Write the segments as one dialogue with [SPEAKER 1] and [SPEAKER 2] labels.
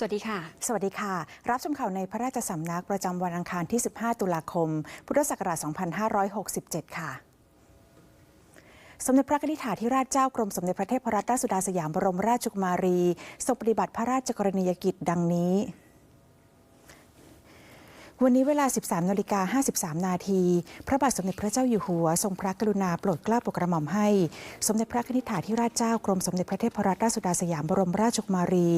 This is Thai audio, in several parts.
[SPEAKER 1] สวัสดีค่ะ
[SPEAKER 2] สวัสดีค่ะ รับชมข่าวในพระราชสำนักประจำวันอังคารที่ 15 ตุลาคม พุทธศักราช 2567 ค่ะสมเด็จพระนิธิถาธิราชเจ้ากรมสมเด็จพระเทพรัตนราชสุดาสยามบรมราชกุมารีทรงปฏิบัติพระราชกรณียกิจดังนี้ วันนี้เวลา 13นาฬิกา53 นาที พระบาทสมเด็จพระเจ้าอยู่หัว ทรงพระกรุณาโปรดเกล้าโปรดกระหม่อมให้ สมเด็จพระนิธิถาธิราชเจ้ากรมสมเด็จพระเทพรัตนราชสุดาสยามบรมราชกุมารี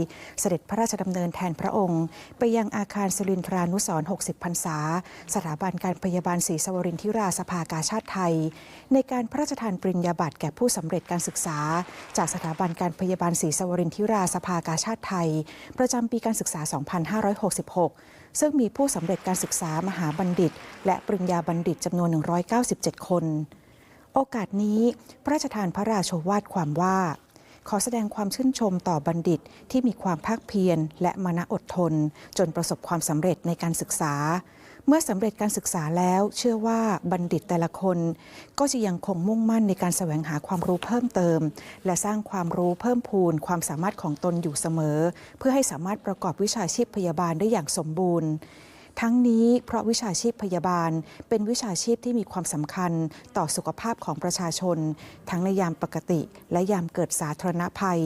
[SPEAKER 2] เสด็จพระราชดำเนินแทนพระองค์ ไปยังอาคารสิรินทรานุสรณ์60 พรรษา สถาบันการพยาบาลศรีสวรินทิราสภากาชาติไทย ในการพระราชทานปริญญาบัตรแก่ผู้สำเร็จการศึกษา จากสถาบันการพยาบาลศรีสวรินทิราสภากาชาติไทย ประจำปีการศึกษา 2566 ซึ่งมีผู้สำเร็จการศึกษามหาบัณฑิต และปริญญาบัณฑิตจำนวน 197 คน โอกาสนี้พระราชทานพระราชวาทความว่า ขอแสดงความชื่นชมต่อบัณฑิตที่มีความภาคเพียรและมานะอดทน จนประสบความสำเร็จในการศึกษา เมื่อสำเร็จการศึกษาแล้วเชื่อว่าบัณฑิตแต่ละคน ก็จะยังคงมุ่งมั่นในการแสวงหาความรู้เพิ่มเติม และสร้างความรู้เพิ่มพูนความสามารถของตนอยู่เสมอ เพื่อให้สามารถประกอบวิชาชีพพยาบาลได้อย่างสมบูรณ์ทั้งนี้เพราะวิชาชีพพยาบาลเป็นวิชาชีพที่มีความสำคัญต่อสุขภาพของประชาชน ทั้งในยามปกติและยามเกิดสาธารณภัย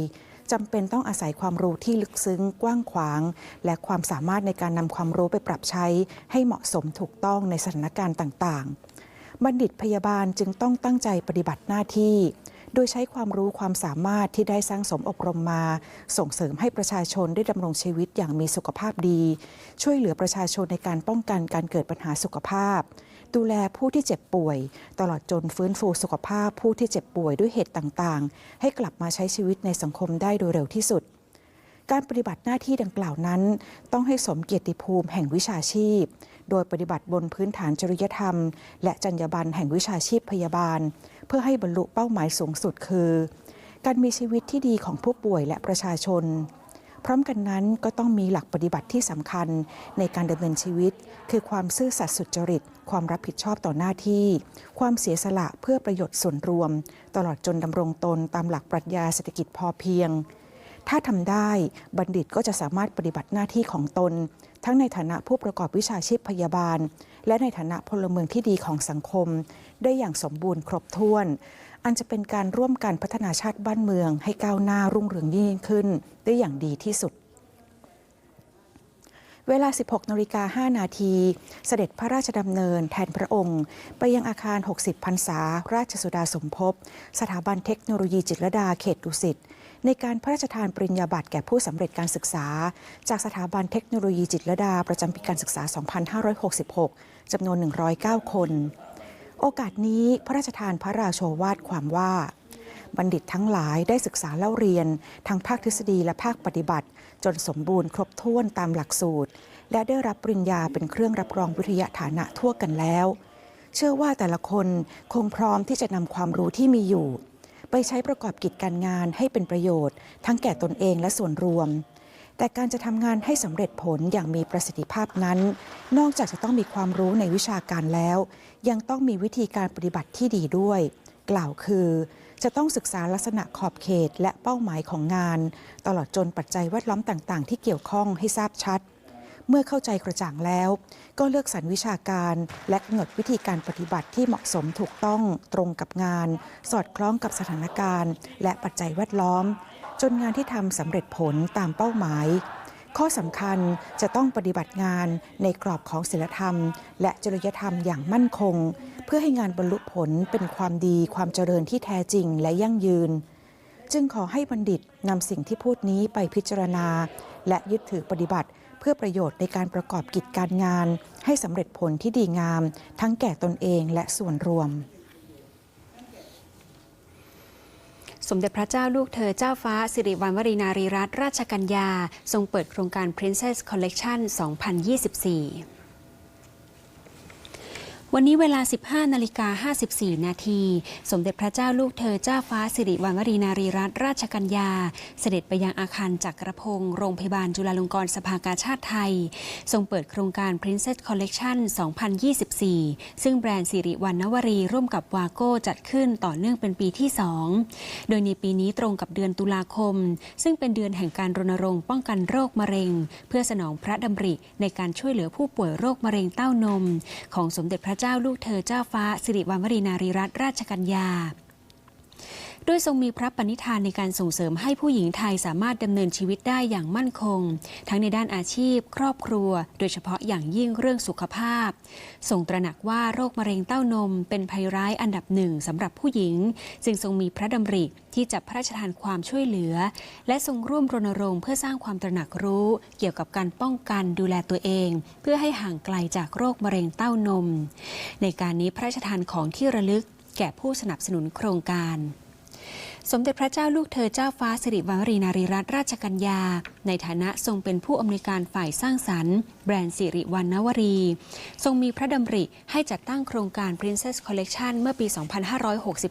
[SPEAKER 2] จำเป็นต้องอาศัยความรู้ที่ลึกซึ้งกว้างขวาง และความสามารถในการนำความรู้ไปปรับใช้ให้เหมาะสมถูกต้องในสถานการณ์ต่างๆ บัณฑิตพยาบาลจึงต้องตั้งใจปฏิบัติหน้าที่โดยใช้ความรู้ความสามารถที่ได้สร้างสมอบรมมา ส่งเสริมให้ประชาชนได้ดำรงชีวิตอย่างมีสุขภาพดี ช่วยเหลือประชาชนในการป้องกันการเกิดปัญหาสุขภาพ ดูแลผู้ที่เจ็บป่วย ตลอดจนฟื้นฟูสุขภาพผู้ที่เจ็บป่วยด้วยเหตุต่างๆ ให้กลับมาใช้ชีวิตในสังคมได้โดยเร็วที่สุด การปฏิบัติหน้าที่ดังกล่าวนั้น ต้องให้สมเกียรติภูมิแห่งวิชาชีพ โดยปฏิบัติบนพื้นฐานจริยธรรม และจรรยาบรรณแห่งวิชาชีพพยาบาล เพื่อให้บรรลุเป้าหมายสูงสุดคือ การมีชีวิตที่ดีของผู้ป่วยและประชาชน พร้อมกันนั้นก็ต้องมีหลักปฏิบัติที่สำคัญในการดำเนินชีวิต คือความซื่อสัตย์สุจริต ความรับผิดชอบต่อหน้าที่ ความเสียสละเพื่อประโยชน์ส่วนรวม ตลอดจนดำรงตนตามหลักปรัชญาเศรษฐกิจพอเพียง ถ้าทำได้บัณฑิตก็จะสามารถปฏิบัติหน้าที่ของตน ทั้งในฐานะผู้ประกอบวิชาชีพพยาบาล และในฐานะพลเมืองที่ดีของสังคม ได้อย่างสมบูรณ์ครบถ้วน อันจะเป็นการร่วมกันพัฒนาชาติบ้านเมือง ให้ก้าวหน้ารุ่งเรืองยิ่งขึ้น ได้อย่างดีที่สุด เวลา 16นาฬิกา5นาที เสด็จพระราชดำเนินแทนพระองค์ ไปยังอาคาร 60พรรษา ราชสุดาสมภพ สถาบันเทคโนโลยีจิตรดาเขตดุสิตในการพระราชทานปริญญาบัตรแก่ผู้สำเร็จการศึกษา จากสถาบันเทคโนโลยีจิตรดาประจำปีการศึกษา 2566 จำนวน 109 คน โอกาสนี้พระราชทานพระราโชวาทความว่า บัณฑิตทั้งหลายได้ศึกษาเล่าเรียน ทั้งภาคทฤษฎีและภาคปฏิบัติ จนสมบูรณ์ครบถ้วนตามหลักสูตร และได้รับปริญญาเป็นเครื่องรับรองวิทยาฐานะทั่วกันแล้ว เชื่อว่าแต่ละคนคงพร้อมที่จะนำความรู้ที่มีอยู่ ไปใช้ประกอบกิจการงานให้เป็นประโยชน์ ทั้งแก่ตนเองและส่วนรวม แต่การจะทำงานให้สำเร็จผลอย่างมีประสิทธิภาพนั้น นอกจากจะต้องมีความรู้ในวิชาการแล้ว ยังต้องมีวิธีการปฏิบัติที่ดีด้วย กล่าวคือ จะต้องศึกษาลักษณะขอบเขตและเป้าหมายของงาน ตลอดจนปัจจัยแวดล้อมต่าง ๆ ที่เกี่ยวข้องให้ทราบชัด เมื่อเข้าใจกระจ่างแล้ว ก็เลือกสรรวิชาการและกำหนดวิธีการปฏิบัติที่เหมาะสมถูกต้องตรงกับงาน สอดคล้องกับสถานการณ์ และปัจจัยแวดล้อม จนงานที่ทำสำเร็จผลตามเป้าหมาย ข้อสำคัญจะต้องปฏิบัติงานในกรอบของศีลธรรม และจริยธรรมอย่างมั่นคง เพื่อให้งานบรรลุผลเป็นความดีความเจริญที่แท้จริงและยั่งยืน จึงขอให้บัณฑิตนำสิ่งที่พูดนี้ไปพิจารณา และยึดถือปฏิบัติเพื่อประโยชน์ในการประกอบกิจการงาน ให้สำเร็จผลที่ดีงาม ทั้งแก่ตนเองและส่วนรวม
[SPEAKER 1] สมเด็จพระเจ้าลูกเธอเจ้าฟ้า สิริวัณวรีนารีรัตนราชกัญญา ทรงเปิดโครงการ Princess Collection 2024 วันนี้เวลา 15นาฬิกา54 นาที สมเด็จพระเจ้าลูกเธอเจ้าฟ้าสิริวัณวรีนารีรัตนราชกัญญา เสด็จไปยังอาคารจักรพงศ์โรงพยาบาลจุฬาลงกรณ์สภากาชาติไทย ทรงเปิดโครงการ Princess Collection 2024 ซึ่งแบรนด์สิริวัณวรีร่วมกับวาโก้จัดขึ้นต่อเนื่องเป็นปีที่ 2 โดยในปีนี้ตรงกับเดือนตุลาคม ซึ่งเป็นเดือนแห่งการรณรงค์ป้องกันโรคมะเร็ง เพื่อสนองพระดำริในการช่วยเหลือผู้ป่วยโรคมะเร็งเต้านม ของสมเด็จพระเจ้าจ้าลูกเธอเจ้าฟ้าสิริวัณวรีนารีรัตนราชกัญญา โดยทรงมีพระปณิธานในการส่งเสริมให้ผู้หญิงไทยสามารถดำเนินชีวิตได้อย่างมั่นคง ทั้งในด้านอาชีพ ครอบครัว โดยเฉพาะอย่างยิ่งเรื่องสุขภาพ ทรงตระหนักว่าโรคมะเร็งเต้านม เป็นภัยร้ายอันดับหนึ่งสำหรับผู้หญิง จึงทรงมีพระดำริที่จะพระราชทานความช่วยเหลือ และทรงร่วมรณรงค์เพื่อสร้างความตระหนักรู้ เกี่ยวกับการป้องกันดูแลตัวเอง เพื่อให้ห่างไกลจากโรคมะเร็งเต้านม ในการนี้พระราชทานของที่ระลึกแก่ผู้สนับสนุนโครงการ สมเด็จพระเจ้าลูกเธอเจ้าฟ้าสิริวัณวรีนารีรัตนราชกัญญา ในฐานะทรงเป็นผู้อำนวยการฝ่ายสร้างสรรค์ แบรนด์สิริวัณณวรี ทรงมีพระดำริให้จัดตั้งโครงการ Princess Collection เมื่อปี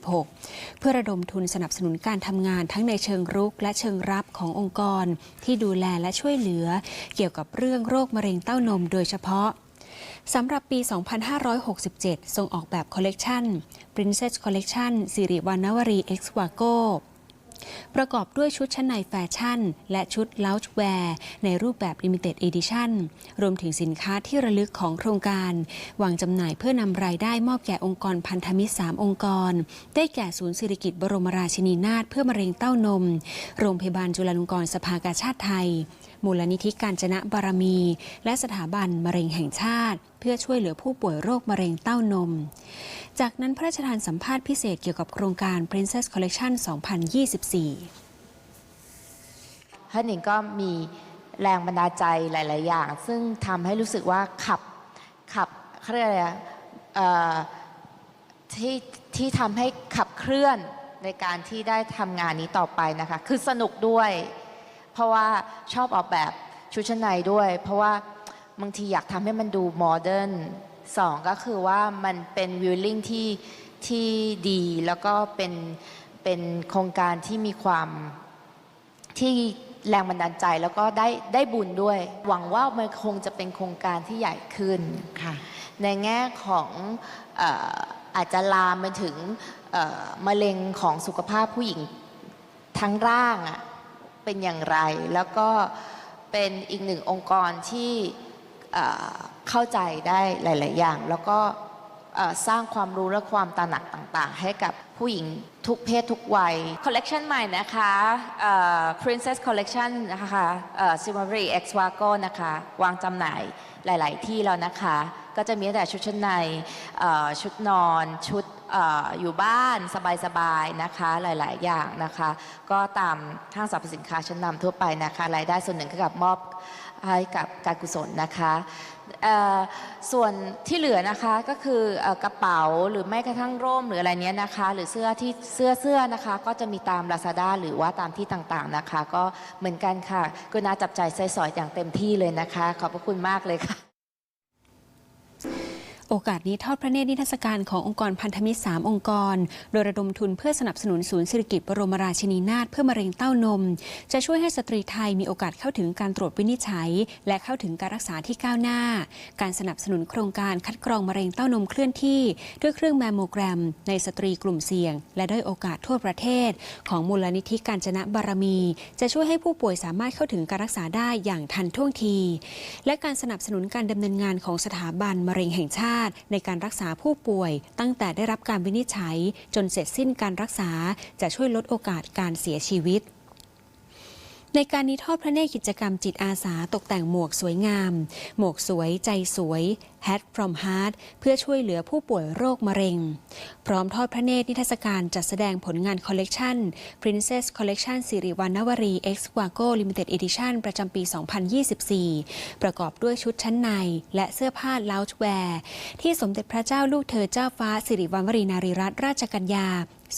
[SPEAKER 1] 2566 เพื่อระดมทุนสนับสนุนการทำงานทั้งในเชิงรุกและเชิงรับขององค์กร ที่ดูแลและช่วยเหลือ เกี่ยวกับเรื่องโรคมะเร็งเต้านมโดยเฉพาะ สำหรับปี 2567 ทรงออกแบบคอลเลกชัน Princess Collection สิริวัณวรี X Wago ประกอบด้วยชุดชั้นในแฟชั่น และชุด Loungewear ในรูปแบบ Limited Edition รวมถึงสินค้าที่ระลึกของโครงการ วางจำหน่ายเพื่อนำรายได้มอบแก่องค์กรพันธมิตร 3 องค์กร ได้แก่ศูนย์สิริกิติ์บรมราชินีนาถเพื่อมะเร็งเต้านม โรงพยาบาลจุฬาลงกรณ์สภากาชาติไทย มูลนิธิการจนะบารมี และสถาบันมะเร็งแห่งชาติ เพื่อช่วยเหลือผู้ป่วยโรคมะเร็งเต้านม จากนั้นพระราชทานสัมภาษณ์พิเศษเกี่ยวกับโครงการ Princess Collection 2024
[SPEAKER 3] ท่านเองก็มีแรงบันดาลใจหลาย ๆ อย่าง ซึ่งทำให้รู้สึกว่าขับขับเขาเรียกอะไรที่ที่ทำให้ขับเคลื่อนในการที่ได้ทำงานนี้ต่อไปนะคะ คือสนุกด้วย เพราะว่าชอบออกแบบชุดชั้นในด้วย เพราะว่าบางทีอยากทำให้มันดูโมเดิร์นสองก็คือว่ามันเป็นวิวลิ่งที่ที่ดีแล้วก็เป็นเป็นโครงการที่มีความที่แรงบันดาลใจแล้วก็ได้ได้บุญด้วย หวังว่ามันคงจะเป็นโครงการที่ใหญ่ขึ้น
[SPEAKER 2] ค่ะ
[SPEAKER 3] ในแง่ของเอ่ออาจจะลามไปถึงเอ่อมะเร็งของสุขภาพผู้หญิงทั้งร่างอะ เป็นอย่างไร แล้วก็เป็นอีกหนึ่งองค์กรที่เข้าใจได้หลาย ๆ อย่าง แล้วก็สร้างความรู้และความตระหนักต่าง ๆ ให้กับผู้หญิงทุกเพศทุกวัย คอลเลกชันใหม่นะคะ Princess Collection นะคะ Silvery X Wago นะคะ วางจำหน่ายหลาย ๆ ที่แล้วนะคะ ก็จะมีแต่ชุดชั้นในชุดนอนชุด อยู่บ้านสบายๆนะคะหลาย ๆ อย่างนะคะ ก็ตามห้างสรรพสินค้าชั้นนำทั่วไปนะคะรายได้ส่วนหนึ่งก็กับมอบให้กับการกุศลนะคะส่วนที่เหลือนะคะก็คืออกระเป๋าหรือแม้กระทั่งร่มหรืออะไรเนี้ยนะคะ หรือเสื้อที่เสื้อเสื้อนะคะ ก็จะมีตาม Lazada หรือว่าตามที่ต่างๆนะคะ ก็เหมือนกันค่ะกุณาจับใจใส่สอยอย่างเต็มที่เลยนะคะ ขอบพระคุณมากเลยค่ะ
[SPEAKER 1] โอกาสนี้ทอดพระเนตรนิทรรศการขององค์กรพันธมิตร 3 องค์กร โดยระดมทุนเพื่อสนับสนุนศูนย์สิริกิติ์บรมราชินีนาถเพื่อมะเร็งเต้านม จะช่วยให้สตรีไทยมีโอกาสเข้าถึงการตรวจวินิจฉัย และเข้าถึงการรักษาที่ก้าวหน้า การสนับสนุนโครงการคัดกรองมะเร็งเต้านมเคลื่อนที่ ด้วยเครื่องแมมโมแกรม ในสตรีกลุ่มเสี่ยง และด้อยโอกาสทั่วประเทศ ของมูลนิธิการจนะบารมี จะช่วยให้ผู้ป่วยสามารถเข้าถึงการรักษาได้อย่างทันท่วงที และการสนับสนุนการดำเนินงานของสถาบันมะเร็งแห่งชาติในการรักษาผู้ป่วย ตั้งแต่ได้รับการวินิจฉัย จนเสร็จสิ้นการรักษาจะช่วยลดโอกาสการเสียชีวิตในการนี้ทอดพระเนตรกิจกรรมจิตอาสาตกแต่งหมวกสวยงาม หมวกสวยใจสวย Hat from Heart เพื่อช่วยเหลือผู้ป่วยโรคมะเร็ง พร้อมทอดพระเนตรนิทรรศการจัดแสดงผลงานคอลเลกชัน Princess Collection สิริวัณวรี X Wago Limited Edition ประจำปี 2024 ประกอบด้วยชุดชั้นใน และเสื้อผ้า Loungewear ที่สมเด็จพระเจ้าลูกเธอเจ้าฟ้าสิริวัณวรีนารีรัตนราชกัญญา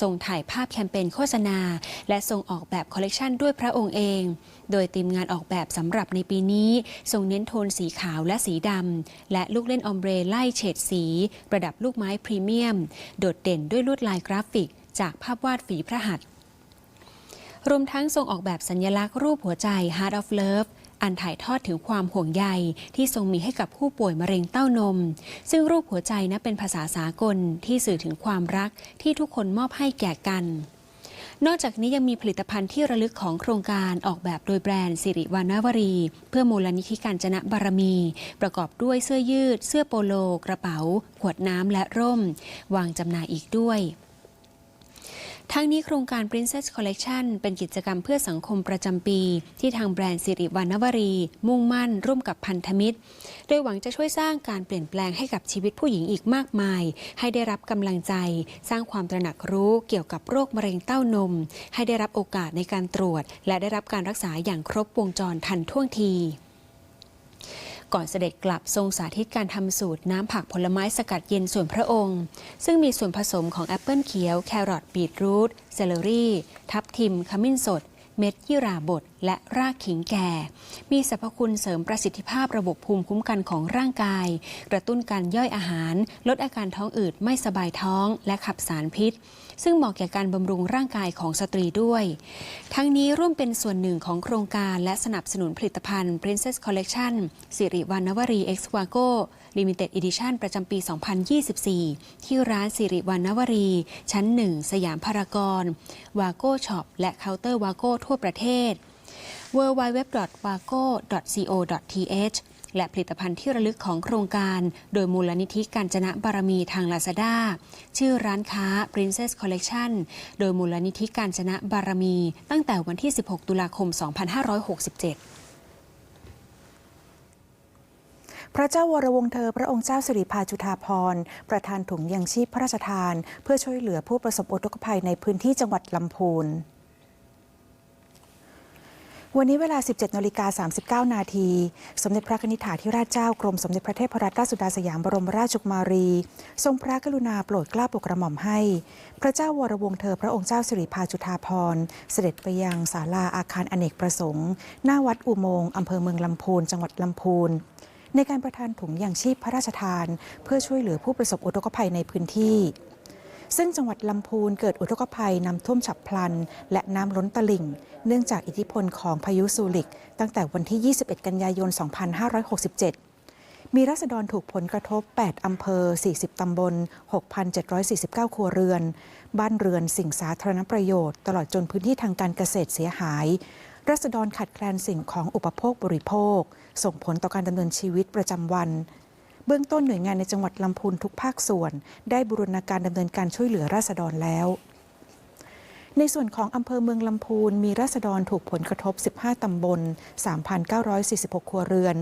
[SPEAKER 1] ทรงถ่ายภาพแคมเปญโฆษณา และทรงออกแบบคอลเลกชันด้วยพระองค์เอง โดยทีมงานออกแบบสำหรับในปีนี้ ทรงเน้นโทนสีขาวและสีดำและลูกเล่นนออมเบรไล่เฉดสี ประดับลูกไม้พรีเมียม โดดเด่นด้วยลวดลายกราฟิก จากภาพวาดฝีพระหัตถ์รวมทั้งทรงออกแบบสัญลักษณ์รูปหัวใจ Heart of Love อันถ่ายทอดถึงความห่วงใยที่ทรงมีให้กับผู้ป่วยมะเร็งเต้านม ซึ่งรูปหัวใจนะเป็นภาษาสากลที่สื่อถึงความรักที่ทุกคนมอบให้แก่กัน นอกจากนี้ยังมีผลิตภัณฑ์ที่ระลึกของโครงการออกแบบโดยแบรนด์สิริวานาวรี เพื่อมูลนิธิการจนะบารมี ประกอบด้วยเสื้อยืด เสื้อโปโล กระเป๋า ขวดน้ำและร่ม วางจำหน่ายอีกด้วย ทั้งนี้โครงการ Princess Collection เป็นกิจกรรมเพื่อสังคมประจำปี ที่ทางแบรนด์สิริวรรณวรี มุ่งมั่นร่วมกับพันธมิตร โดยหวังจะช่วยสร้างการเปลี่ยนแปลงให้กับชีวิตผู้หญิงอีกมากมาย ให้ได้รับกำลังใจ สร้างความตระหนักรู้เกี่ยวกับโรคมะเร็งเต้านม ให้ได้รับโอกาสในการตรวจ และได้รับการรักษาอย่างครบวงจรทันท่วงที ก่อนเสด็จกลับทรงสาธิตการทำสูตรน้ำผักผลไม้สกัดเย็นส่วนพระองค์ ซึ่งมีส่วนผสมของแอปเปิลเขียว แครอทบีทรูทเซลลรี่ ทับทิม ขมิ้นสด เม็ดยี่หร่าบด และรากขิงแก่ มีสรรพคุณเสริมประสิทธิภาพระบบภูมิคุ้มกันของร่างกาย กระตุ้นการย่อยอาหาร ลดอาการท้องอืดไม่สบายท้องและขับสารพิษ ซึ่งเหมาะแก่การบำรุงร่างกายของสตรีด้วย ทั้งนี้ร่วมเป็นส่วนหนึ่งของโครงการและสนับสนุนผลิตภัณฑ์ Princess Collection สิริวรรณวรี X w a g o Limited Edition ประจำปี 2024 ที่ร้านสิริวรรณวรี ชั้น 1 สยามพารากอนวาโก้ช็อปและเคาน์เตอร์วาโก้ทั่วประเทศ www.wago.co.th และผลิตภัณฑ์ที่ระลึกของโครงการ โดยมูลนิธิการจนะบารมีทาง Lazada ชื่อร้านค้า Princess Collection โดยมูลนิธิการจนะบารมี ตั้งแต่วันที่ 16 ตุลาคม 2567
[SPEAKER 2] พระเจ้าวรวงเธอ พระองค์เจ้าสิริพาจุฑาภรณประธานถุงยังชีพพระราชทาน เพื่อช่วยเหลือผู้ประสบอุทกภัยในพื้นที่จังหวัดลำพูน วันนี้เวลา 17นาฬิกา39 นาที สมเด็จพระนิธิถาธิราชเจ้ากรมสมเด็จพระเทพรัตนราชสุดาสยามบรมราชกุมารี ทรงพระกรุณาโปรดเกล้าโปรดกระหม่อมให้ พระเจ้าวรวงเธอพระองค์เจ้าสิริพาจุฑาภรณ์ เสด็จไปยังศาลาอาคารอเนกประสงค์ หน้าวัดอุโมงค์อำเภอเมืองลำพูน จังหวัดลำพูนในการประทานถุงยางชีพพระราชทาน เพื่อช่วยเหลือผู้ประสบอุทกภัยในพื้นที่ ซึ่งจังหวัดลำพูนเกิดอุทกภัยน้ำท่วมฉับพลัน และน้ำล้นตลิ่ง เนื่องจากอิทธิพลของพายุซูริก ตั้งแต่วันที่ 21 กันยายน 2567 มีรัษฎรถูกผลกระทบ 8 อำเภอ 40 ตำบล 6,749 ครัวเรือน บ้านเรือนสิ่งสาธารณประโยชน์ ตลอดจนพื้นที่ทางการเกษตรเสียหายรัษฎรขาดแคลนสิ่งของอุปโภคบริโภค ส่งผลต่อการดำเนินชีวิตประจำวัน เบื้องต้นหน่วยงานในจังหวัดลำพูนทุกภาคส่วน ได้บูรณาการดำเนินการช่วยเหลือราษฎรแล้วในส่วนของอำเภอเมืองลำพูน มีราษฎรถูกผลกระทบ 15 ตำบล 3,946 ครัวเรือน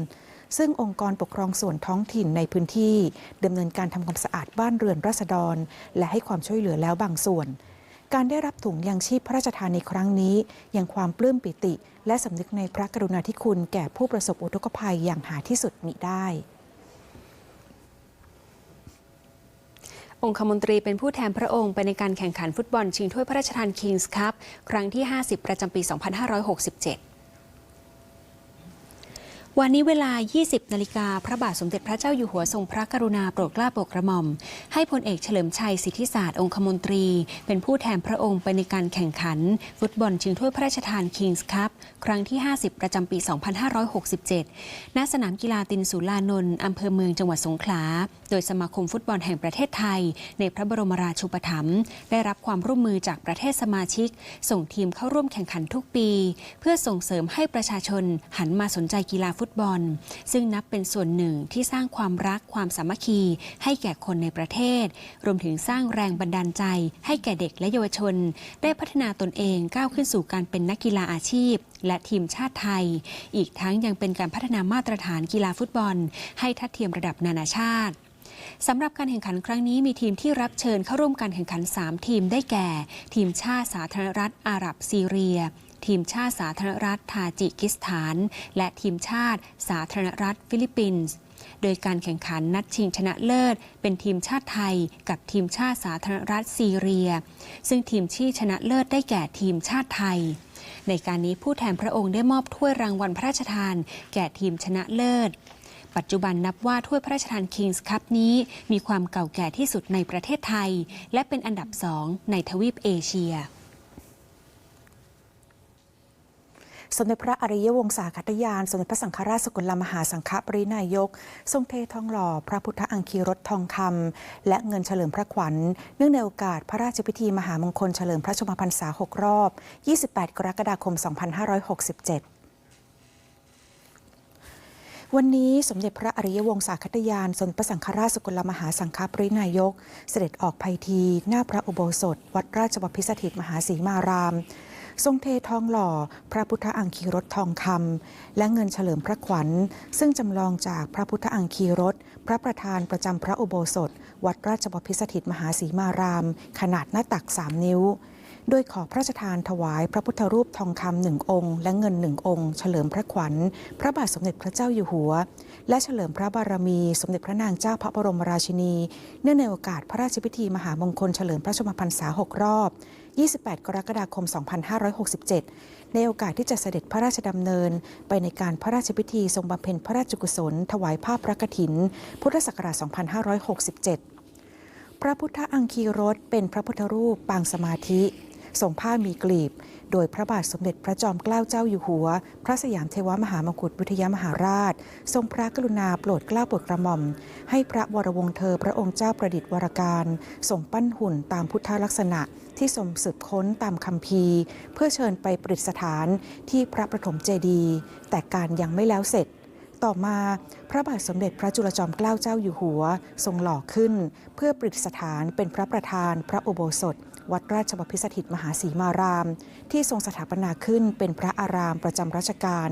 [SPEAKER 2] ซึ่งองค์กรปกครองส่วนท้องถิ่นในพื้นที่ดำเนินการทำความสะอาดบ้านเรือนราษฎร และให้ความช่วยเหลือแล้วบางส่วน การได้รับถุงยางชีพพระราชทานในครั้งนี้ยังความปลื้มปิติ และสำนึกในพระกรุณาธิคุณแก่ผู้ประสบอุทกภัยอย่างหาที่สุดมิได้
[SPEAKER 1] องคมนตรีเป็นผู้แทนพระองค์ไปในการแข่งขันฟุตบอลชิงถ้วยพระราชทานคิงส์คัพครั้งที่ 50 ประจำปี 2567 วันนี้เวลา 20 นาฬิกา พระบาทสมเด็จพระเจ้าอยู่หัวทรงพระกรุณาโปรดเกล้าโปรดกระหม่อม ให้พลเอกเฉลิมชัยสิทธิศาสตร์องคมนตรี เป็นผู้แทนพระองค์ไปในการแข่งขัน ฟุตบอลชิงถ้วยพระราชทานคิงส์คัพครั้งที่ 50 ประจำปี 2567 ณ สนามกีฬาตินสุรานนท์อำเภอเมืองจังหวัดสงขลา โดยสมาคมฟุตบอลแห่งประเทศไทย ในพระบรมราชูปถัมภ์ได้รับความร่วมมือจากประเทศสมาชิก ส่งทีมเข้าร่วมแข่งขันทุกปี เพื่อส่งเสริมให้ประชาชนหันมาสนใจกีฬาฟุตบอล ซึ่งนับเป็นส่วนหนึ่งที่สร้างความรักความสามัคคีให้แก่คนในประเทศ รวมถึงสร้างแรงบันดาลใจ ให้แก่เด็กและเยาวชน ได้พัฒนาตนเองก้าวขึ้นสู่การเป็นนักกีฬาอาชีพ และทีมชาติไทย อีกทั้งยังเป็นการพัฒนามาตรฐานกีฬาฟุตบอล ให้ทัดเทียมระดับนานาชาติสำหรับการแข่งขันครั้งนี้มีทีมที่รับเชิญเข้าร่วมการแข่งขัน 3 ทีมได้แก่ ทีมชาติสาธารณรัฐอาหรับซีเรีย ทีมชาติสาธารณรัฐทาจิกิสถาน และทีมชาติสาธารณรัฐฟิลิปปินส์โดยการแข่งขันนัดชิงชนะเลิศ เป็นทีมชาติไทยกับทีมชาติสาธารณรัฐซีเรีย ซึ่งทีมที่ชนะเลิศได้แก่ทีมชาติไทย ในการนี้ผู้แทนพระองค์ได้มอบถ้วยรางวัลพระราชทาน แก่ทีมชนะเลิศ ปัจจุบันนับว่าถ้วยพระราชทานคิงส์คัพนี้มีความเก่าแก่ที่สุดในประเทศไทย และเป็นอันดับสองในทวีปเอเชีย
[SPEAKER 2] สมเด็จพระอริยวงศาคตยาน สมเด็จพระสังฆราชสกลมหาสังฆปรินายก ทรงเททองหล่อ พระพุทธอังคีรถทองคำและเงินเฉลิมพระขวัญ เนื่องในโอกาสพระราชพิธีมหามงคลเฉลิมพระชมพรรษา 6 รอบ 28 กรกฎาคม 2567วันนี้สมเด็จพระอริยวงศาคตยาน สมเด็จพระสังฆราชสกลมหาสังฆปรินายก เสด็จออกภัยที หน้าพระอุโบสถ วัดราชบพิสถิตมหาศรีมาราม ทรงเททองหล่อ พระพุทธอังคีรถทองคำและเงินเฉลิมพระขวัญ ซึ่งจำลองจากพระพุทธอังคีรถ พระประธานประจำพระอุโบสถ วัดราชบพิสถิตมหาศรีมาราม ขนาดหน้าตัก3นิ้วโดยขอพระราชทานถวายพระพุทธรูปทองคำหนึ่งองค์ และเงินหนึ่งองค์ เฉลิมพระขวัญ พระบาทสมเด็จพระเจ้าอยู่หัว และเฉลิมพระบารมี สมเด็จพระนางเจ้าพระบรมราชินี เนื่องในโอกาสพระราชพิธีมหามงคลเฉลิมพระชนมพรรษา6รอบ 28 กรกฎาคม 2567 ในโอกาสที่จะเสด็จพระราชดำเนิน ไปในการพระราชพิธีทรงบำเพ็ญพระราชกุศล ถวายภาพพระกฐิน พุทธศักราช 2567 พระพุทธอังคีรถเป็นพระพุทธรูปปางสมาธิทรงผ้ามีกลีบ โดยพระบาทสมเด็จพระจอมเกล้าเจ้าอยู่หัว พระสยามเทวมหามกุฏวิทยามหาราช ทรงพระกรุณาโปรดเกล้าโปรดกระหม่อม ให้พระวรวงเธอพระองค์เจ้าประดิษฐ์วรการทรงปั้นหุ่นตามพุทธลักษณะ ที่ทรงสืบค้นตามคำพีเพื่อเชิญไปประดิษฐานที่พระประถมเจดีย์แต่การยังไม่แล้วเสร็จ ต่อมาพระบาทสมเด็จพระจุลจอมเกล้าเจ้าอยู่หัวทรงหล่อขึ้น เพื่อประดิษฐานเป็นพระประธานพระอุโบสถ วัดราชบพิสถิตมหาสีมาราม ที่ทรงสถาปนาขึ้นเป็นพระอารามประจำรัชกาล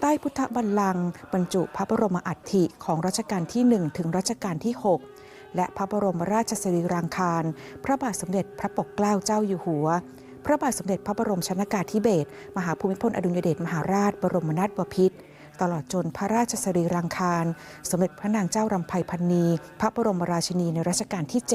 [SPEAKER 2] ใต้พุทธบัลลังก์บรรจุพระบรมอัฐิของรัชกาลที่ 1 ถึงรัชกาลที่ 6 และพระบรมราชสรีรางคาร พระบาทสมเด็จพระปกเกล้าเจ้าอยู่หัว พระบาทสมเด็จพระบรมชนากาธิเบศรมหาภูมิพลอดุลยเดชมหาราช บรมนาถบพิตรตลอดจนพระราชสรีรางคาร สมเด็จพระนางเจ้ารำไพพันนี พระบรมราชินีในรัชกาลที่ 7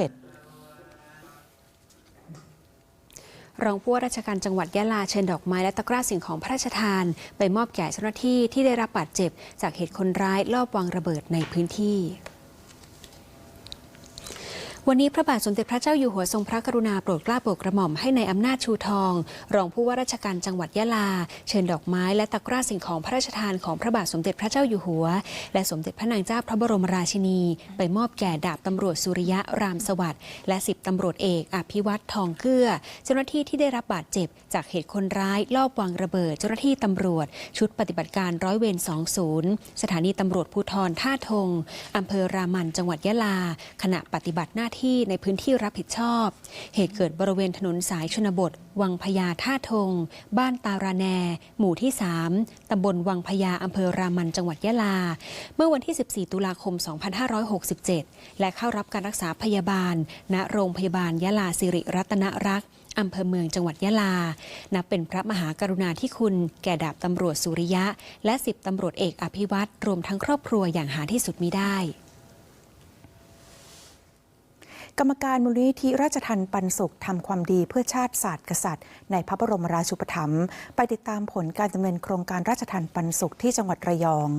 [SPEAKER 1] รองผู้ว่าราชการจังหวัดยะลาเชิญดอกไม้และตะกร้าสิ่งของพระราชทาน ไปมอบแก่เจ้าหน้าที่ที่ได้รับบาดเจ็บ จากเหตุคนร้ายลอบวางระเบิดในพื้นที่ วันนี้พระบาทสมเด็จพระเจ้าอยู่หัวทรงพระกรุณาโปรดเกล้าโปรดกระหม่อมให้ในายอำนาจชูทอง รองผู้ว่าราชการจังหวัดยะลา เชิญดอกไม้และตะกร้าสิ่งของพระราชทานของพระบาทสมเด็จพระเจ้าอยู่หัว และสมเด็จพระนางเจ้าพระบรมราชินี ไปมอบแก่ดาบตำรวจสุริยะรามสวัสดิ์และสิบตำรวจเอกอภิวัตทองเกื้อ เจ้าหน้าที่ที่ได้รับบาดเจ็บ จากเหตุคนร้ายลอบวางระเบิด เจ้าหน้าที่ตำรวจ ชุดปฏิบัติการร้อยเวร20 สถานีตำรวจภูธรท่าทงอำเภอรามันจังหวัดยะลา ขณะปฏิบัติหน้าที่ในพื้นที่รับผิดชอบ เหตุเกิดบริเวณถนนสายชนบท วังพญาท่าทง บ้านตาราแน หมู่ที่ 3 ตำบลวังพญาอำเภอรามันจังหวัดยะลา เมื่อวันที่ 14 ตุลาคม 2567 และเข้ารับการรักษาพยาบาล ณ โรงพยาบาลยะลาสิริรัตนรักษ์อำเภอเมืองจังหวัดยะลา นับเป็นพระมหากรุณาธิคุณ แก่ดาบตำรวจสุริยะ และสิบตำรวจเอกอภิวัตรรวมทั้งครอบครัวอย่างหาที่สุดมิได้
[SPEAKER 2] กรรมการมูลนิธิราชทันปันสุขทำความดีเพื่อชาติศาสตร์กษัตริย์ ในพระบรมราชูปถัมภ์ไปติดตามผลการดำเนินโครงการราชทันปันสุขที่จังหวัดระยอง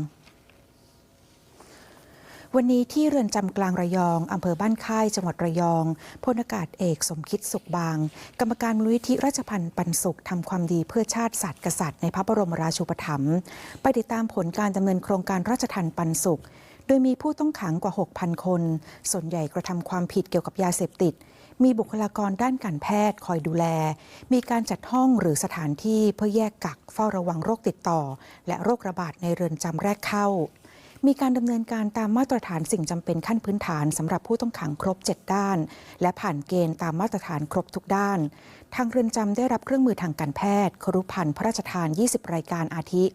[SPEAKER 2] วันนี้ที่เรือนจำกลางระยองอำเภอบ้านค่าย จังหวัดระยองพลอากาศเอกสมคิดสุขบาง กรรมการมูลนิธิราชพันธ์ปันสุขทำความดีเพื่อชาติศาสตร์กษัตริย์ในพระบรมราชูปถัมภ์ไปติดตามผลการดำเนินโครงการราชทันปันสุข โดยมีผู้ต้องขังกว่า 6,000 คน ส่วนใหญ่กระทำความผิดเกี่ยวกับยาเสพติด มีบุคลากรด้านการแพทย์คอยดูแล มีการจัดห้องหรือสถานที่เพื่อแยกกักเฝ้าระวังโรคติดต่อ และโรคระบาดในเรือนจำแรกเข้า มีการดำเนินการตามมาตรฐานสิ่งจำเป็นขั้นพื้นฐานสำหรับผู้ต้องขังครบ 7 ด้าน และผ่านเกณฑ์ตามมาตรฐานครบทุกด้าน ทางเรือนจำได้รับเครื่องมือทางการแพทย์ครุพันธ์พระราชทาน 20 รายการอาทิ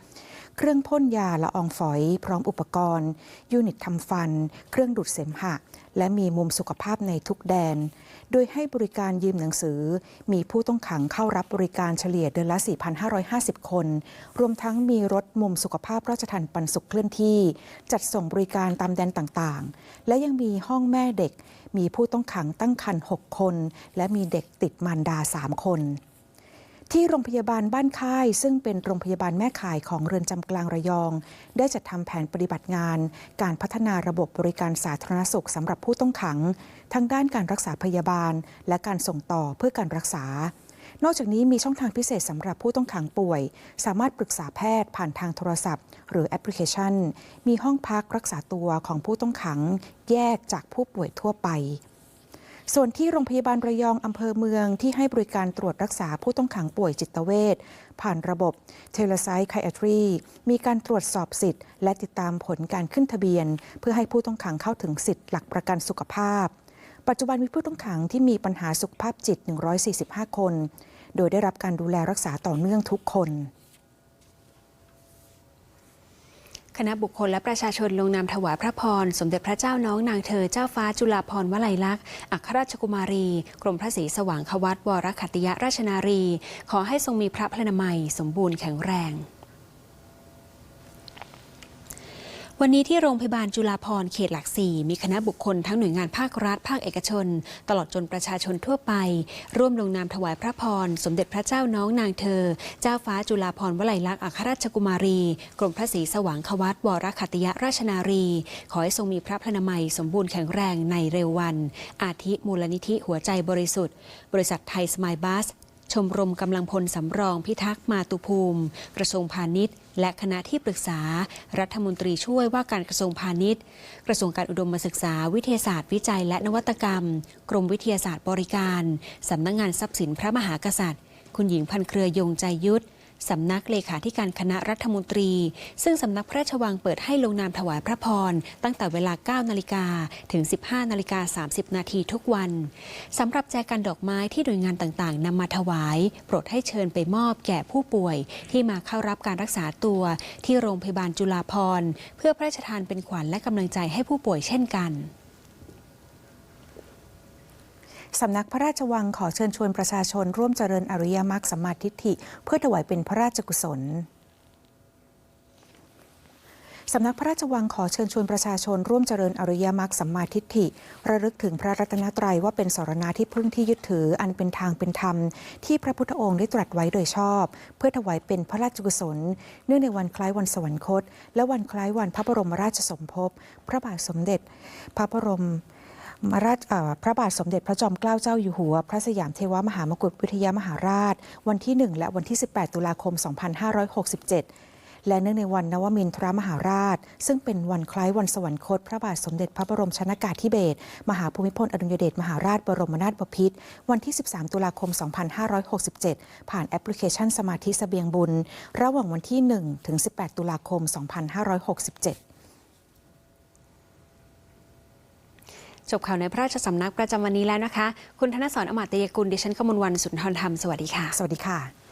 [SPEAKER 2] เครื่องพ่นยาละอองฝอย พร้อมอุปกรณ์ ยูนิตทำฟัน เครื่องดูดเสมหะ และมีมุมสุขภาพในทุกแดน โดยให้บริการยืมหนังสือ มีผู้ต้องขังเข้ารับบริการเฉลี่ยเดือนละ 4,550 คน รวมทั้งมีรถมุมสุขภาพราชทันปันสุขเคลื่อนที่ จัดส่งบริการตามแดนต่างๆ และยังมีห้องแม่เด็ก มีผู้ต้องขังตั้งครรภ์6คน และมีเด็กติดมารดา 3 คน ที่โรงพยาบาลบ้านค่าย ซึ่งเป็นโรงพยาบาลแม่ข่ายของเรือนจำกลางระยอง ได้จัดทำแผนปฏิบัติงาน การพัฒนาระบบบริการสาธารณสุขสำหรับผู้ต้องขัง ทั้งด้านการรักษาพยาบาล และการส่งต่อเพื่อการรักษา นอกจากนี้มีช่องทางพิเศษสำหรับผู้ต้องขังป่วย สามารถปรึกษาแพทย์ผ่านทางโทรศัพท์ หรือแอปพลิเคชัน มีห้องพักรักษาตัวของผู้ต้องขัง แยกจากผู้ป่วยทั่วไป ส่วนที่โรงพยาบาลระยองอำเภอเมืองที่ให้บริการตรวจรักษาผู้ต้องขังป่วยจิตเวชผ่านระบบเทเลไซค์ไคอทรีมีการตรวจสอบสิทธิ์ และติดตามผลการขึ้นทะเบียน เพื่อให้ผู้ต้องขังเข้าถึงสิทธิ์หลักประกันสุขภาพ ปัจจุบันมีผู้ต้องขังที่มีปัญหาสุขภาพจิต 145 คน โดยได้รับการดูแลรักษาต่อเนื่องทุกคน
[SPEAKER 1] คณะบุคคลและประชาชนลงนามถวายพระพร สมเด็จพระเจ้าน้องนางเธอเจ้าฟ้าจุฬาภรณ์วลัยลักษณ์อัครราชกุมารี กรมพระศรีสว่างควัตวรคตติยราชนารี ขอให้ทรงมีพระพลานามัย สมบูรณ์แข็งแรง วันนี้ที่โรงพยาบาลจุฬาภรณ์เขตหลักสี่มีคณะบุคคลทั้งหน่วยงานภาครัฐ ภาคเอกชน ตลอดจนประชาชนทั่วไป ร่วมลงนามถวายพระพร สมเด็จพระเจ้าน้องนางเธอ เจ้าฟ้าจุฬาภรณ์วลัยลักษณ์อัครราชกุมารี กรมพระศรีสว่างควัตวรขัตยราชนารี ขอให้ทรงมีพระพลานามัยสมบูรณ์แข็งแรงในเร็ววัน อาทิมูลนิธิหัวใจบริสุทธิ์ บริษัทไทยสมายบัส ชมรมกำลังพลสำรองพิทักษ์มาตุภูมิ กระทรวงพาณิชย์ และคณะที่ปรึกษา รัฐมนตรีช่วยว่าการกระทรวงพาณิชย์ กระทรวงการอุดมศึกษา วิทยาศาสตร์วิจัย และนวัตกรรม กรมวิทยาศาสตร์บริการสำนักงงานทรัพย์สินพระมหากษัตริย์ คุณหญิงพันเครือยงใจยุทธ สำนักเลขาธิการคณะรัฐมนตรี ซึ่งสำนักพระราชวังเปิดให้ลงนามถวายพระพร ตั้งแต่เวลา 9 นาฬิกาถึง 15 นาฬิกา 30 นาทีทุกวัน สำหรับแจกันดอกไม้ที่หน่วยงานต่างๆนำมาถวาย โปรดให้เชิญไปมอบแก่ผู้ป่วย ที่มาเข้ารับการรักษาตัวที่โรงพยาบาลจุฬาภรณ์ เพื่อพระราชทานเป็นขวัญและกำลังใจให้ผู้ป่วยเช่นกัน
[SPEAKER 2] สำนักพระราชวังขอเชิญชวนประชาชนร่วมเจริญอริยมรรคสัมมาทิฏฐิ เพื่อถวายเป็นพระราชกุศลสำนักพระราชวังขอเชิญชวนประชาชนร่วมเจริญอริยมรรคสัมมาทิฏฐิ ระลึกถึงพระรัตนตรัยว่าเป็นสรณาที่พึ่งที่ยึดถืออันเป็นทางเป็นธรรม ที่พระพุทธองค์ได้ตรัสไว้โดยชอบ เพื่อถวายเป็นพระราชกุศล เนื่องในวันคล้ายวันสวรรคต และวันคล้ายวันพระบรมราชสมภพ พระบาทสมเด็จ พระบรม มาราชพระบาทสมเด็จพระจอมเกล้าเจ้าอยู่หัว พระสยามเทวมหามกุฏวิทยามหาราช วันที่ 1 และวันที่ 18 ตุลาคม 2567 และเนื่องในวันนวมินทรมหาราช ซึ่งเป็นวันคล้ายวันสวรรคต พระบาทสมเด็จพระบรมชนากาธิเบศรมหาภูมิพลอดุลยเดชมหาราชบรมนาถบพิตรวันที่ 13 ตุลาคม 2567 ผ่านแอปพลิเคชันสมาธิเสบียงบุญ ระหว่างวันที่ 1 ถึง 18 ตุลาคม 2567
[SPEAKER 1] จบข่าวในพระราชสำนักประจำวันนี้แล้วนะคะ คุณธนสรอมาตยกุลดิฉันกมลวันสุนทรธรรม สวัสดีค่ะ
[SPEAKER 2] สวัสดีค่ะ